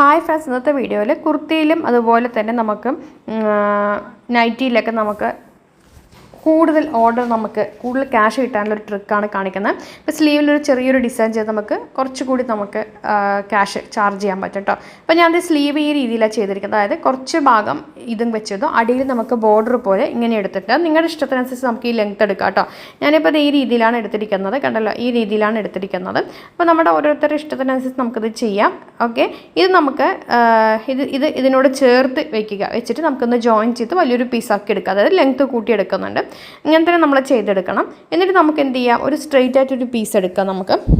Hi friends ഇന്നത്തെ വീഡിയോയിൽ കുർത്തിയിലും അതുപോലെ തന്നെ നമുക്ക് നൈറ്റിയിലൊക്കെ നമുക്ക് കൂടുതൽ ഓർഡർ നമുക്ക് കൂടുതൽ ക്യാഷ് കിട്ടാനുള്ള ഒരു ട്രിക്കാണ് കാണിക്കുന്നത്. ഇപ്പോൾ സ്ലീവിലൊരു ചെറിയൊരു ഡിസൈൻ ചെയ്ത് നമുക്ക് കുറച്ചുകൂടി നമുക്ക് ക്യാഷ് ചാർജ് ചെയ്യാൻ പറ്റും കേട്ടോ അപ്പോൾ ഞാൻ സ്ലീവ് ഈ രീതിയിലാണ് ചെയ്തിരിക്കുന്നത്. അതായത് കുറച്ച് ഭാഗം ഇതും വെച്ചതും അടിയിൽ നമുക്ക് ബോർഡർ പോലെ ഇങ്ങനെ എടുത്തിട്ട് നിങ്ങളുടെ ഇഷ്ടത്തിനനുസരിച്ച് നമുക്ക് ഈ ലെങ്ത് എടുക്കാം കേട്ടോ ഞാനിപ്പോൾ ഈ രീതിയിലാണ് എടുത്തിരിക്കുന്നത്. കണ്ടല്ലോ? ഈ രീതിയിലാണ് എടുത്തിരിക്കുന്നത്. അപ്പോൾ നമ്മുടെ ഓരോരുത്തരുടെ ഇഷ്ടത്തിനനുസരിച്ച് നമുക്കിത് ചെയ്യാം. ഓക്കെ? ഇത് നമുക്ക് ഇത് ഇത് ഇതിനോട് ചേർത്ത് വെക്കുക. വെച്ചിട്ട് നമുക്കൊന്ന് ജോയിൻ ചെയ്ത് വലിയൊരു പീസാക്കി എടുക്കുക അതായത് ലെങ്ത് കൂട്ടി എടുക്കുന്നുണ്ട്. ഇങ്ങനെ തന്നെ നമ്മൾ ചെയ്തെടുക്കണം. എന്നിട്ട് നമുക്ക് എന്ത് ചെയ്യാം? ഒരു സ്ട്രെയിറ്റ് ആയിട്ടൊരു പീസ് എടുക്കാം നമുക്ക്.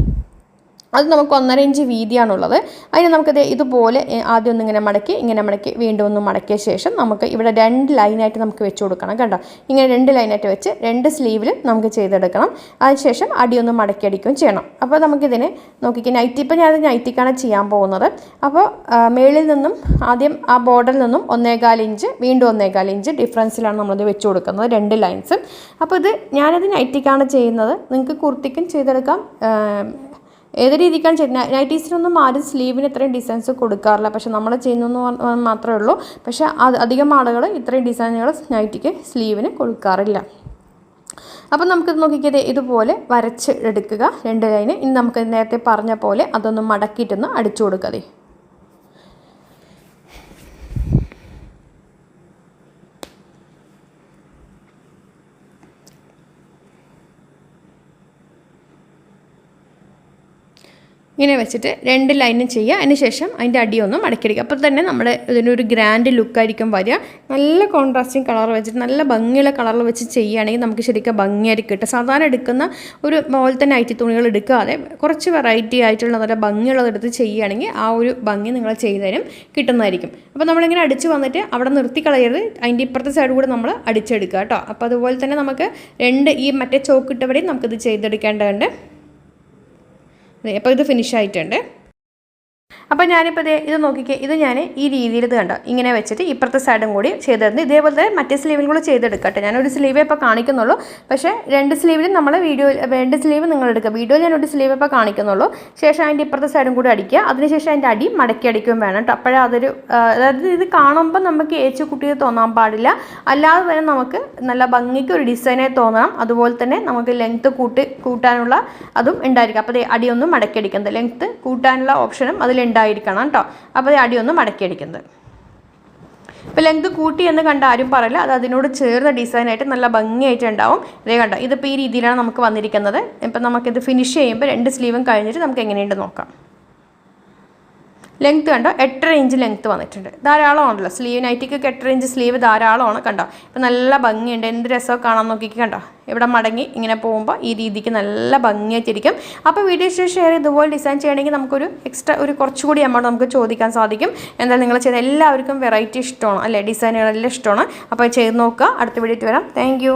അത് നമുക്ക് ഒന്നര ഇഞ്ച് വീതിയാണുള്ളത്. അതിന് നമുക്കത് ഇതുപോലെ ആദ്യം ഒന്ന് ഇങ്ങനെ മടക്കി ഇങ്ങനെ മടക്കി വീണ്ടും ഒന്ന് മടക്കിയ ശേഷം നമുക്ക് ഇവിടെ രണ്ട് ലൈനായിട്ട് നമുക്ക് വെച്ച് കൊടുക്കണം കേട്ടോ ഇങ്ങനെ രണ്ട് ലൈനായിട്ട് വെച്ച് രണ്ട് സ്ലീവിൽ നമുക്ക് ചെയ്തെടുക്കണം. അതിനുശേഷം അടിയൊന്ന് മടക്കി അടിക്കുകയും ചെയ്യണം. അപ്പോൾ നമുക്കിതിനെ നോക്കിക്കുക നൈറ്റി ഇപ്പം ഞാനത് നൈറ്റിക്കാണ് ചെയ്യാൻ പോകുന്നത്. അപ്പോൾ മേളിൽ നിന്നും ആദ്യം ആ ബോർഡറിൽ നിന്നും ഒന്നേകാൽ ഇഞ്ച് വീണ്ടും ഒന്നേകാൽ ഇഞ്ച് ഡിഫറൻസിലാണ് നമ്മളത് വെച്ച് കൊടുക്കുന്നത് രണ്ട് ലൈൻസ് അപ്പോൾ ഇത് ഞാനത് നൈറ്റിക്കാണ് ചെയ്യുന്നത്. നിങ്ങൾക്ക് കുർത്തിക്കും ചെയ്തെടുക്കാം ഏത് രീതിക്കാണ് ചെയ്യുന്നത്? നൈറ്റീസിനൊന്നും ആരും സ്ലീവിന് ഇത്രയും ഡിസൈൻസ് കൊടുക്കാറില്ല. പക്ഷെ നമ്മൾ ചെയ്യുന്നു മാത്രമേ ഉള്ളൂ. പക്ഷെ അധികം ആളുകൾ ഇത്രയും ഡിസൈനുകൾ നൈറ്റിക്ക് സ്ലീവിന് കൊടുക്കാറില്ല. അപ്പം നമുക്കിത് നോക്കിക്കത് ഇതുപോലെ വരച്ച് എടുക്കുക. രണ്ട് ലൈന്. ഇനി നമുക്ക് നേരത്തെ പറഞ്ഞ പോലെ അതൊന്ന് മടക്കിയിട്ടൊന്ന് അടിച്ചു കൊടുക്കുക. ഇങ്ങനെ വെച്ചിട്ട് രണ്ട് ലൈനും ചെയ്യുക. അതിന് ശേഷം അതിന്റെ അടിയൊന്ന് മടക്കിയെടുക്കുക. അപ്പോൾ തന്നെ നമ്മുടെ ഇതിനൊരു ഗ്രാൻഡ് ലുക്കായിരിക്കും വരിക. നല്ല കോൺട്രാസ്റ്റിങ് കളർ വെച്ചിട്ട് നല്ല ഭംഗിയുള്ള കളറിൽ വെച്ച് ചെയ്യുകയാണെങ്കിൽ നമുക്ക് ശരിക്കും ഭംഗിയായിരിക്കും കിട്ടും. സാധാരണ എടുക്കുന്ന ഒരു പോലെ തന്നെ ഐറ്റി തുണികൾ എടുക്കാതെ കുറച്ച് വെറൈറ്റി ആയിട്ടുള്ള നല്ല ഭംഗിയുള്ളതെടുത്ത് ചെയ്യുകയാണെങ്കിൽ ആ ഒരു ഭംഗി നിങ്ങൾ ചെയ്തതിനും കിട്ടുന്നതായിരിക്കും. അപ്പോൾ നമ്മളിങ്ങനെ അടിച്ച് വന്നിട്ട് അവിടെ നിർത്തി കളയരുത്. അതിന്റെ ഇപ്പുറത്തെ സൈഡ് കൂടെ നമ്മൾ അടിച്ചെടുക്കുക കേട്ടോ. അപ്പോൾ അതുപോലെ തന്നെ നമുക്ക് രണ്ട് ഈ മറ്റേ ചോക്കിട്ടവിടെയും നമുക്കിത് ചെയ്തെടുക്കേണ്ടതുണ്ട്. അപ്പോൾ ഇത് ഫിനിഷ് ആയിട്ടുണ്ട്. അപ്പോൾ ഞാനിപ്പോൾ ഇതേ ഇത് നോക്കിക്കേ ഇത് ഞാൻ ഈ രീതിയിൽ ഇത് കണ്ടോ? ഇങ്ങനെ വെച്ചിട്ട് ഇപ്പുറത്തെ സൈഡും കൂടി ചെയ്തിരുന്നു. ഇതേപോലെ തന്നെ മറ്റേ സ്ലീവിൽ കൂടി ചെയ്തെടുക്കട്ടെ. ഞാനൊരു സ്ലീവേ ഇപ്പോൾ കാണിക്കുന്നുള്ളൂ. പക്ഷേ രണ്ട് സ്ലീവിലും നമ്മൾ വീഡിയോയിൽ രണ്ട് സ്ലീവ് നിങ്ങൾ എടുക്കുക. വീഡിയോയിൽ ഞാൻ ഒരു സ്ലീവ് ഇപ്പോൾ കാണിക്കുന്നുള്ളൂ. ശേഷം അതിന്റെ ഇപ്പുറത്തെ സൈഡും കൂടി അടിക്കുക. അതിനുശേഷം അതിന്റെ അടി മടക്കി അടിക്കുകയും വേണം കേട്ടോ. അപ്പോഴേ അതൊരു അതായത് ഇത് കാണുമ്പോൾ നമുക്ക് ഏച്ചു കുട്ടിയെ തോന്നാൻ പാടില്ല. അല്ലാതെ തന്നെ നമുക്ക് നല്ല ഭംഗിക്ക് ഒരു ഡിസൈനെ തോന്നണം. അതുപോലെ തന്നെ നമുക്ക് ലെങ്ത്ത് കൂട്ടി കൂട്ടാനുള്ള അതും ഉണ്ടായിരിക്കും. അപ്പോൾ അടിയൊന്നും മടക്കി അടിക്കുന്നത് ലെങ്ത്ത് കൂട്ടാനുള്ള ഓപ്ഷനും അതിലുണ്ടായിരിക്കണം കേട്ടോ അപ്പോൾ അടി ഒന്ന് മടക്കി അടിക്കുന്നത് ഇപ്പോൾ ലെങ്ത് കൂട്ടി എന്ന് കണ്ട ആരും പറയില്ല. അത് അതിനോട് ചേർന്ന ഡിസൈനായിട്ട് നല്ല ഭംഗിയായിട്ട് ഉണ്ടാവും. ഇതേ കണ്ടോ ഇതിപ്പോൾ ഈ രീതിയിലാണ് നമുക്ക് വന്നിരിക്കുന്നത്. ഇപ്പം നമുക്കിത് ഫിനിഷ് ചെയ്യുമ്പോൾ രണ്ട് സ്ലീവും കഴിഞ്ഞിട്ട് നമുക്ക് എങ്ങനെയുണ്ട് നോക്കാം. ലെങ്ത് കണ്ടോ? എട്ടര ഇഞ്ച് ലെങ്ത് വന്നിട്ടുണ്ട്. ധാരാളമാണല്ലോ. സ്ലീവ് നൈറ്റിക്കൊക്കെ എട്ടര ഇഞ്ച് സ്ലീവ് ധാരാളമാണ് കണ്ടോ? ഇപ്പം നല്ല ഭംഗിയുണ്ട്. എന്ത് രസമൊക്കെ കാണാൻ നോക്കിക്ക് കണ്ടോ? ഇവിടെ മടങ്ങി ഇങ്ങനെ പോകുമ്പോൾ ഈ രീതിക്ക് നല്ല ഭംഗിയായിട്ടിരിക്കും. അപ്പോൾ വീഡിയോ ഷെയർ ഇതുപോലെ ഡിസൈൻ ചെയ്യണമെങ്കിൽ നമുക്കൊരു എക്സ്ട്രാ ഒരു കുറച്ചുകൂടി എമൗണ്ട് നമുക്ക് ചോദിക്കാൻ സാധിക്കും. എന്തായാലും നിങ്ങൾ ചെയ്ത എല്ലാവർക്കും വെറൈറ്റി ഇഷ്ടമാണ്. അല്ലേ? ഡിസൈനുകളെല്ലാം ഇഷ്ടമാണ്. അപ്പോൾ ചെയ്ത് നോക്കുക. അടുത്ത വീഡിയോ വരാം. താങ്ക്